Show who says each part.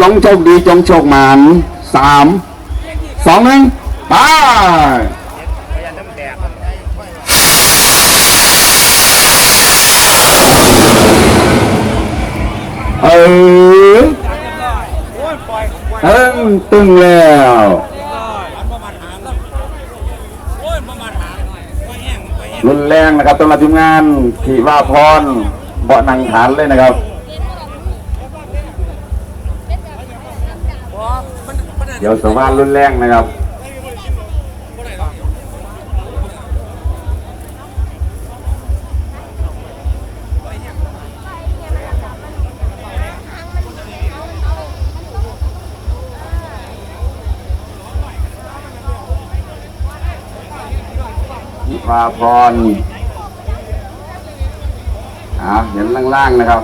Speaker 1: จงโชคดีจงโชคหมานสามสองหนึ่งไปเออเอิ้งตึงแล้วรุนแรงนะครับสำรับทีมงานที่ว่าพรเบาะนังฐานเลยนะครับ เดี๋ยวสวานรุนแรงนะครับที่ว่าพรอ่าเห็นล่างๆนะครับ